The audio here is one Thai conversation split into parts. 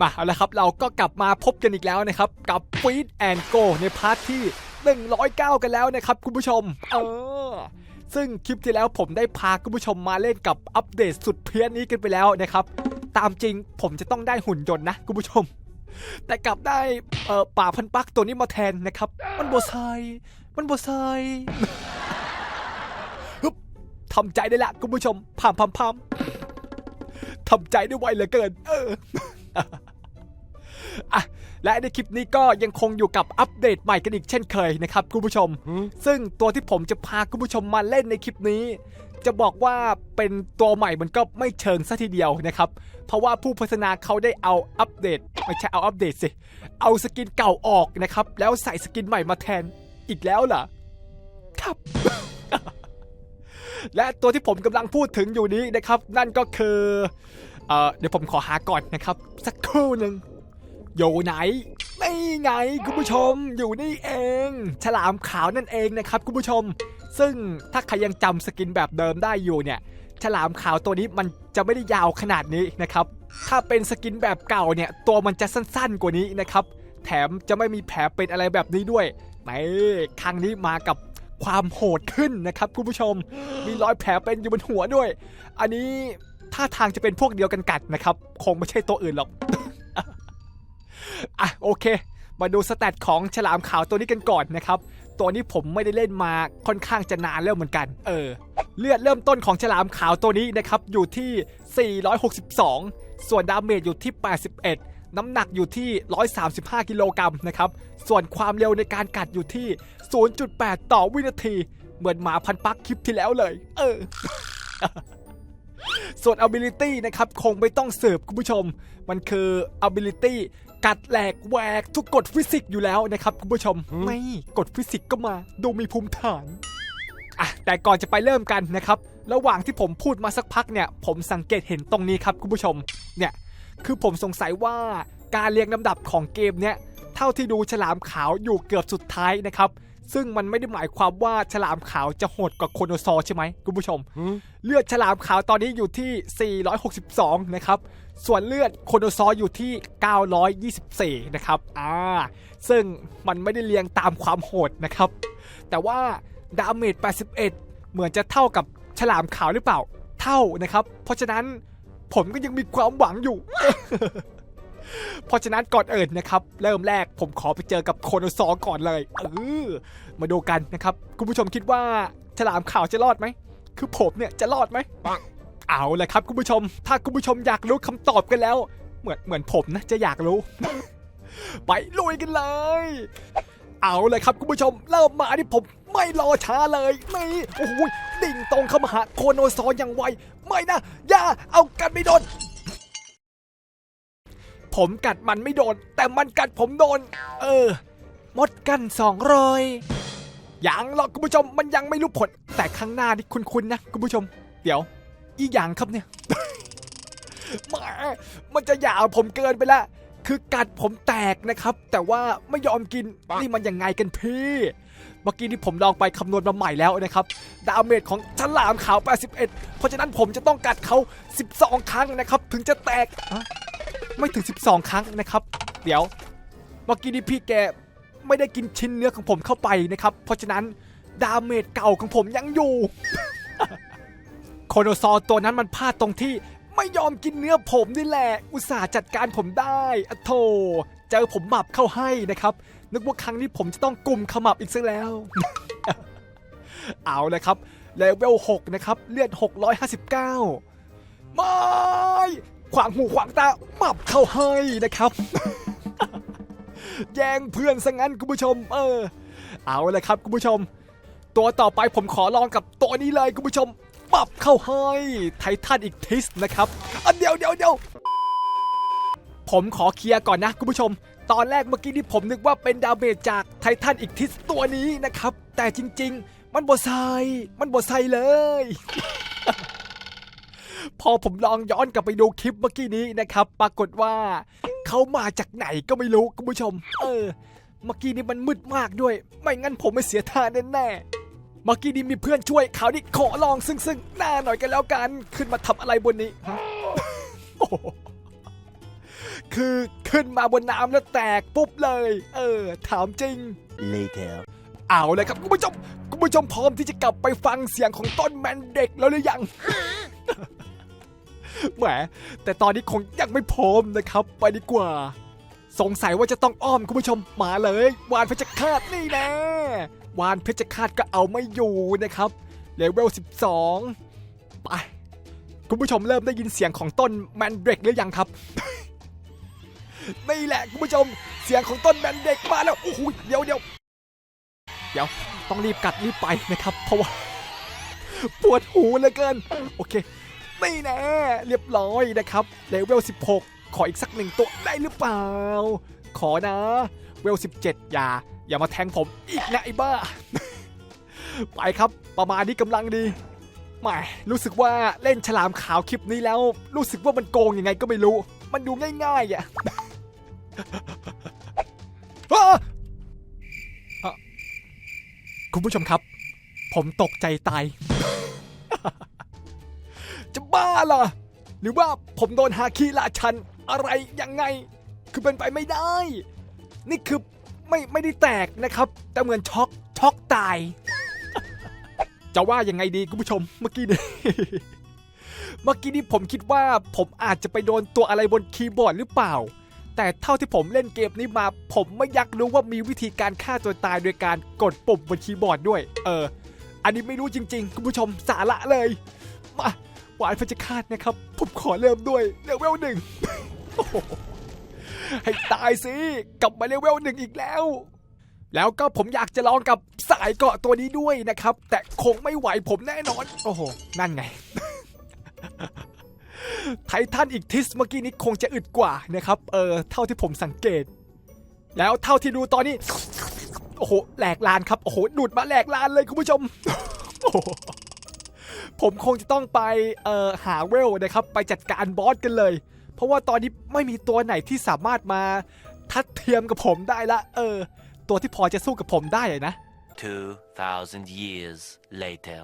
มาเอาละครับเราก็กลับมาพบกันอีกแล้วนะครับ กับ Feed and Go ในพาร์ทที่ 109 กันแล้วนะครับ คุณผู้ชม เออ ซึ่งคลิปที่แล้วผมได้พาคุณผู้ชมมาเล่นกับอัปเดตสุดเพี้ยนนี้กันไปแล้วนะครับ ตามจริงผมจะต้องได้หุ่นยนต์นะคุณผู้ชม แต่กลับได้เอ่อป่าพันปักตัวนี้มาแทนนะครับ มันโบไซมันโบไซฮึบทำใจได้ละคุณผู้ชมพามพามพามทำใจได้ไวเหลือเกิน เออ อะและในคลิปนี้ก็ยังคงอยู่กับอัปเดตใหม่กันอีกเช่นเคยนะครับคุณผู้ชม ซึ่งตัวที่ผมจะพาคุณผู้ชมมาเล่นในคลิปนี้ จะบอกว่าเป็นตัวใหม่มันก็ไม่เชิงซะทีเดียวนะครับ เพราะว่าผู้พัฒนาเขาได้เอาอัปเดตไม่ใช่เอาอัปเดตสิ เอาสกินเก่าออกนะครับ แล้วใส่สกินใหม่มาแทนอีกแล้วเหรอครับ และตัวที่ผมกำลังพูดถึงอยู่นี้นะครับ นั่นก็คือ เอ่อเดี๋ยวผมขอหาก่อนนะครับ สักครู่หนึ่งอยู่ไหนนี่ไงคุณผู้ชมอยู่นี่เอง ฉลามขาวนั่นเองนะครับคุณผู้ชม ซึ่งถ้าใครยังจำสกินแบบเดิมได้อยู่เนี่ย ฉลามขาวตัวนี้มันจะไม่ได้ยาวขนาดนี้นะครับ ถ้าเป็นสกินแบบเก่าเนี่ย ตัวมันจะสั้นๆกว่านี้นะครับ แถมจะไม่มีแผลเป็นอะไรแบบนี้ด้วยนี่ครั้งนี้มากับความโหดขึ้นนะครับคุณผู้ชม มีรอยแผลเป็นอยู่บนหัวด้วย อันนี้ ท่าทางจะเป็นพวกเดียวกันกัดนะครับ คงไม่ใช่ตัวอื่นหรอก อะโอเค มาดูสแตทของฉลามขาวตัวนี้กันก่อนนะครับ ตัวนี้ผมไม่ได้เล่นมาค่อนข้างจะนานแล้วเหมือนกัน เออ เลือดเริ่มต้นของฉลามขาวตัวนี้นะครับ อยู่ที่ 462 ส่วนดาเมจอยู่ที่ 81น้ำหนักอยู่ที่ 135 กิโลกรัมนะครับ ส่วนความเร็วในการกัดอยู่ที่ 0.8 ต่อวินาที เหมือนหมาพันปักคลิปที่แล้วเลย เออ ส่วน ability นะครับ คงไม่ต้องสืบคุณผู้ชม มันคือ ability กัดแหลกแหวกทุกกฎฟิสิกส์อยู่แล้วนะครับคุณผู้ชม ไม่กฎฟิสิกส์ก็มา ดูมีภูมิฐานอะแต่ก่อนจะไปเริ่มกันนะครับ ระหว่างที่ผมพูดมาสักพักเนี่ย ผมสังเกตเห็นตรงนี้ครับคุณผู้ชม เนี่ย คือผมสงสัยว่าการเรียงลำดับของเกมเนี่ยเท่าที่ดูฉลามขาวอยู่เกือบสุดท้ายนะครับ ซึ่งมันไม่ได้หมายความว่าฉลามขาวจะโหดกว่าโคโนซอร์ใช่ไหมคุณผู้ชม เลือดฉลามขาวตอนนี้อยู่ที่ 462 นะครับ ส่วนเลือดโคโนซอร์อยู่ที่ 924 นะครับ อ่า ซึ่งมันไม่ได้เรียงตามความโหดนะครับ แต่ว่าดาเมจ 81 เหมือนจะเท่ากับฉลามขาวหรือเปล่า เท่านะครับ เพราะฉะนั้นผมก็ยังมีความหวังอยู่ เพราะฉะนั้นก่อนอื่นนะครับ เริ่มแรกผมขอไปเจอกับโคโนซอร์ก่อนเลยเออมาดูกันนะครับ คุณผู้ชมคิดว่าฉลามขาวจะรอดไหม คือผมเนี่ยจะรอดไหมเอาเลยครับคุณผู้ชม ถ้าคุณผู้ชมอยากรู้คำตอบกันแล้ว เหมือนเหมือนผมนะจะอยากรู้ ไปลุยกันเลย เอาเลยครับคุณผู้ชม เริ่มมาที่ผมไม่รอช้าเลยนี่โอ้โหดิ่งตรงเข้ามาหาโคโนซอร์อย่างไว ไม่นะ อย่าเอากันไม่โดน ผมกัดมันไม่โดน แต่มันกัดผมโดน เออ มดกันสองรอยยังหรอกคุณผู้ชมมันยังไม่รู้ผล แต่ข้างหน้านี่คุณๆนะคุณผู้ชม เดี๋ยว อีอย่างครับเนี่ยแหมามันจะหยาวผมเกินไปละ คือกัดผมแตกนะครับ แต่ว่าไม่ยอมกิน นี่มันยังไงกันพี่ เมื่อกี้ที่ผมลองไปคำนวณมาใหม่แล้วนะครับ ดาเมจของฉลามขาว 81 เพราะฉะนั้นผมจะต้องกัดเขา 12 ครั้งนะครับ ถึงจะแตกอะ ไม่ถึง 12 ครั้งนะครับ เดี๋ยวเมื่อกี้นี้พี่แกไม่ได้กินชิ้นเนื้อของผมเข้าไปนะครับ เพราะฉะนั้นดาเมจเก่าของผมยังอยู่โคโนซอตัวนั้นมันพลาดตรงที่ไม่ยอมกินเนื้อผมนี่แหละ อุตส่าห์จัดการผมได้อะโถเจอผมหมับเข้าให้นะครับ นึกว่าครั้งนี้ผมจะต้องกลุ่มขมับอีกสักแล้ว เอาเลยครับเลเวล6นะครับ เลือด 659 ไม่ ขวางหูขวางตาหมับเข้าให้นะครับ แย่งเพื่อนซะงั้นคุณผู้ชม เออ เอาลยครับคุณผู้ชม ตัวต่อไปผมขอลองกับตัวนี้เลยคุณผู้ชมปับเข้าให้ไททันอีกทิสนะครับอะเดี๋ยวเดี๋ยวเดี๋ยวผมขอเคลียร์ก่อนนะคุณผู้ชม ตอนแรกเมื่อกี้นี่ผมนึกว่าเป็นดาเมจจากไททันอีกทิสตัวนี้นะครับ แต่จริง ๆ มันบดไซมันบดไซเลย พอผมลองย้อนกลับไปดูคลิปเมื่อกี้นี้นะครับ ปรากฏว่าเขามาจากไหนก็ไม่รู้คุณผู้ชม เออ เมื่อกี้นี้มันมืดมากด้วย ไม่งั้นผมไม่เสียท่าแน่ๆเมื่อกี้นี้มีเพื่อนช่วยข่าวนี้ขอลองซึ่งซึ่งหน้าหน่อยกันแล้วกัน ขึ้นมาทำอะไรบนนี้ฮะโอ้โหคือขึ้นมาบนน้ำแล้วแตกปุ๊บเลย เออ ถามจริง Later. เอาเลยครับคุณผู้ชม คุณผู้ชมพร้อมที่จะกลับไปฟังเสียงของต้นแมนเด็กแล้วหรือยัง แหม แต่ตอนนี้คงยังไม่พร้อมนะครับ ไปดีกว่า สงสัยว่าจะต้องอ้อมคุณผู้ชมมาเลย วานเพชรฆาตนี่น่วานเพชรฆาตก็เอาไม่อยู่นะครับเลเวล 12 ไป คุณผู้ชมเริ่มได้ยินเสียงของต้นแมนเดกหรือยังครับนี่แหละคุณผู้ชม เสียงของต้นแมนเด็กมาแล้วโอ้โหเดี๋ยวเดี๋ยวเดี๋ยวต้องรีบกัดรีบไปนะครับ เพราะว่า ปวดหูเหลือเกิน โอเค ไม่แน่เรียบร้อยนะครับเลเวล 16 ขออีกสักหนึ่งตัวได้หรือเปล่า ขอนะ เวล 17 อย่า อย่ามาแทงผมอีกนะไอ้บ้า ไปครับ ประมาณนี้กำลังดีแหม่รู้สึกว่าเล่นฉลามขาวคลิปนี้แล้ว รู้สึกว่ามันโกงยังไงก็ไม่รู้ มันดูง่ายๆอะคุณผู้ชมครับ ผมตกใจตาย จะบ้าเหรอ หรือว่าผมโดนฮาคิราชันอะไรยังไง คือเป็นไปไม่ได้ นี่คือไม่ไม่ได้แตกนะครับ แต่เหมือนช็อกช็อกตาย จะว่ายังไงดีคุณผู้ชมเมื่อกี้นี้เมื่อกี้นี้ผมคิดว่าผมอาจจะไปโดนตัวอะไรบนคีย์บอร์ดหรือเปล่า แต่เท่าที่ผมเล่นเกมนี้มา ผมไม่ยักรู้ว่ามีวิธีการฆ่าตัวตายโดยการกดปุ่มบนคีย์บอร์ดด้วย เออ อันนี้ไม่รู้จริง ๆ คุณผู้ชมสาระเลย มา วานพัชคาตนะครับ ผมขอเริ่มด้วยเลเวลหนึ่งให้ตายสิ กลับมาเลเวลหนึ่งอีกแล้ว แล้วก็ผมอยากจะลองกับสายเกาะตัวนี้ด้วยนะครับ แต่คงไม่ไหวผมแน่นอน โอ้โห นั่นไง ไททันอีกทิสเมื่อกี้นี้คงจะอึดกว่านะครับ เออ เท่าที่ผมสังเกต แล้วเท่าที่ดูตอนนี้ โอ้โห แหลกลานครับ โอ้โห ดูดมาแหลกลานเลยคุณผู้ชมโอ้ ผมคงจะต้องไปเอ่อหาเวลนะครับไปจัดการบอสกันเลย เพราะว่าตอนนี้ไม่มีตัวไหนที่สามารถมาทัดเทียมกับผมได้ละ เออ ตัวที่พอจะสู้กับผมได้อะนะ 2,000 years later.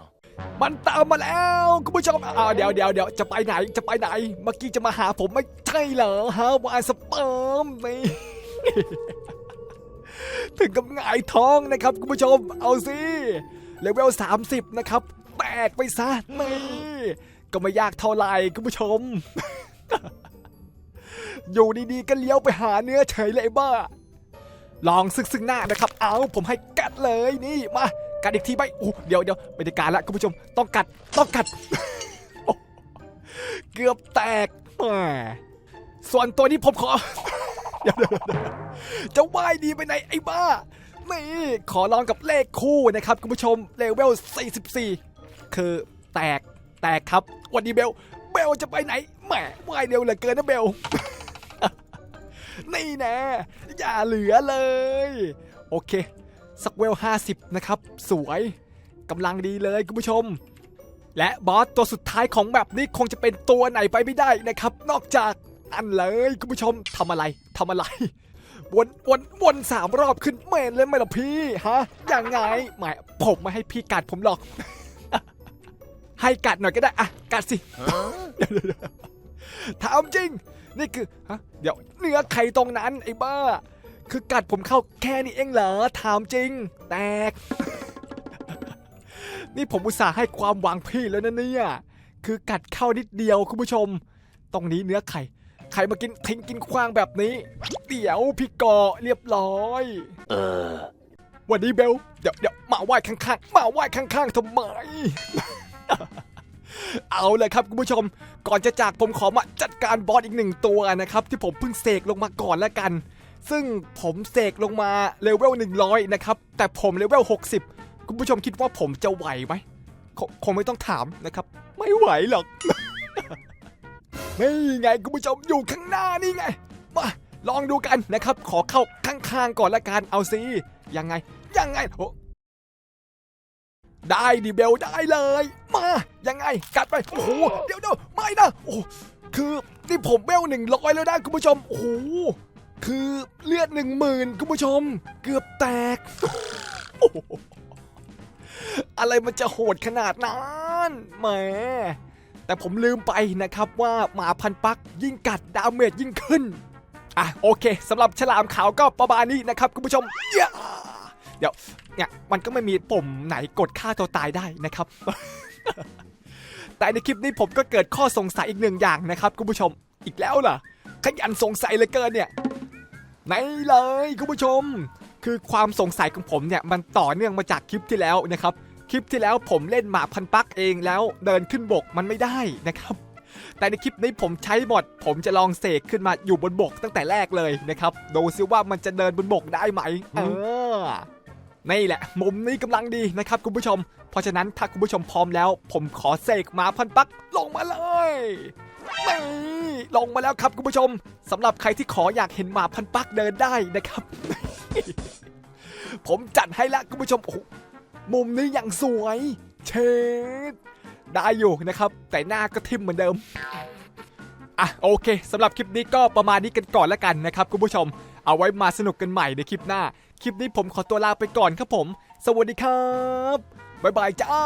มันตามมาแล้วคุณผู้ชมอ้าวเดี๋ยวเดี๋ยวเดี๋ยวจะไปไหนจะไปไหน เมื่อกี้จะมาหาผมไม่ใช่เหรอฮะวายสเปิร์มนี่ ถึงกับหงายท้องนะครับคุณผู้ชม เอาสิเลเวล30 นะครับ แตกไปซะนี่ก็ไม่ยากเท่าไหร่คุณผู้ชม อยู่ดีๆก็เลี้ยวไปหาเนื้อเฉยเลยบ้า ลองซึ่งซึ่งหน้านะครับ เอาผมให้กัดเลยนี่มากัดอีกทีไปอู้เดี๋ยวเดี๋ยวไม่ได้การละคุณผู้ชม ต้องกัดต้องกัด เกือบแตกแหมส่วนตัวนี้ผมขอเดี๋ยวจะว่ายดีไปไหนไอ้บ้า นี่ ขอลองกับเลขคู่นะครับ คุณผู้ชมเลเวล 44 คือแตกแตกครับ วันนี้เบล เบลจะไปไหนแหมว่ายเร็วเหลือเกินนะเบล นี่แน่อย่าเหลือเลย โอเคสักเวล 50 นะครับ สวยกำลังดีเลยคุณผู้ชม และบอสตัวสุดท้ายของแบบนี้คงจะเป็นตัวไหนไปไม่ได้นะครับ นอกจากอันเลยคุณผู้ชมทำอะไรทำอะไรวนวนวนสามรอบขึ้นเมนเลยไหมล่ะพี่ฮะยังไงหมายผมไม่ให้พี่กัดผมหรอก ให้กัดหน่อยก็ได้อะกัดสิเดี๋ยวเดี๋ยวเดี๋ยวถามจริง นี่คือฮะเดี๋ยวเนื้อไข่ตรงนั้นไอ้บ้า คือกัดผมเข้าแค่นี้เองเหรอถามจริง แตก นี่ผมอุตส่าห์ให้ความหวังพี่แล้วนะเนี่ยคือกัดเข้านิดเดียวคุณผู้ชม ตรงนี้เนื้อไข่ใครมากินทิ้งกินควางแบบนี้ เดี๋ยวพี่เกาะเรียบร้อย Uh. วันนี้เบลเดี๋ยวเดี๋ยวมาไหว้ข้างๆ มาไหว้ข้างๆทำไม เอาเลยครับคุณผู้ชม ก่อนจะจากผมขอมาจัดการบอสอีกหนึ่งตัวนะครับ ที่ผมเพิ่งเสกลงมาก่อนแล้วกัน ซึ่งผมเสกลงมาเลเวล100 นะครับ แต่ผมเลเวล60 คุณผู้ชมคิดว่าผมจะไหวไหมคงคงไม่ต้องถามนะครับ ไม่ไหวหรอกนี่ไงคุณผู้ชมอยู่ข้างหน้านี่ไงมาลองดูกันนะครับ ขอเข้าข้างๆก่อนละกันเอาสิยังไงยังไงโอ้ ได้ดิเบลได้เลย มายังไงกัดไปโอ้โหเดี๋ยวเดี๋ยวไม่นะโอ้คือนี่ผมเบลหนึ่งร้อยแล้วนะคุณผู้ชมโอ้โหคือเลือดหนึ่งหมื่นคุณผู้ชม เกือบแตกอะไรมันจะโหดขนาดนั้นแหมแต่ผมลืมไปนะครับว่าหมาพันปักยิ่งกัดดาเมจยิ่งขึ้นอะโอเคสำหรับฉลามขาวก็ประมาณนี้นะครับคุณผู้ชมย่า เดี๋ยวเนี่ยมันก็ไม่มีปุ่มไหนกดฆ่าตัวตายได้นะครับ แต่ในคลิปนี้ผมก็เกิดข้อสงสัยอีกหนึ่งอย่างนะครับคุณผู้ชมอีกแล้วล่ะขยันสงสัยเหลือเกินเนี่ยไหนเลยคุณผู้ชม คือความสงสัยของผมเนี่ยมันต่อเนื่องมาจากคลิปที่แล้วนะครับ คลิปที่แล้วผมเล่นหมาพันปักเองแล้วเดินขึ้นบกมันไม่ได้นะครับ แต่ในคลิปนี้ผมใช้บอทผมจะลองเสกขึ้นมาอยู่บนบกตั้งแต่แรกเลยนะครับ ดูซิว่ามันจะเดินบนบกได้ไหม เออ นี่แหละ มุมนี้กำลังดีนะครับคุณผู้ชม เพราะฉะนั้นถ้าคุณผู้ชมพร้อมแล้ว ผมขอเสกหมาพันปักลงมาเลยนี่ลงมาแล้วครับคุณผู้ชมสำหรับใครที่ขออยากเห็นหมาพันปักเดินได้นะครับ ผมจัดให้ล้วคุณผู้ชมโอ้มุมนี้อย่างสวย เชดได้อยู่นะครับ แต่หน้าก็ทิมเหมือนเดิมอะโอเคสำหรับคลิปนี้ก็ประมาณนี้กันก่อนแล้วกันนะครับคุณผู้ชม เอาไว้มาสนุกกันใหม่ในคลิปหน้า คลิปนี้ผมขอตัวลาไปก่อนครับผม สวัสดีครับ บ๊ายบายจ้า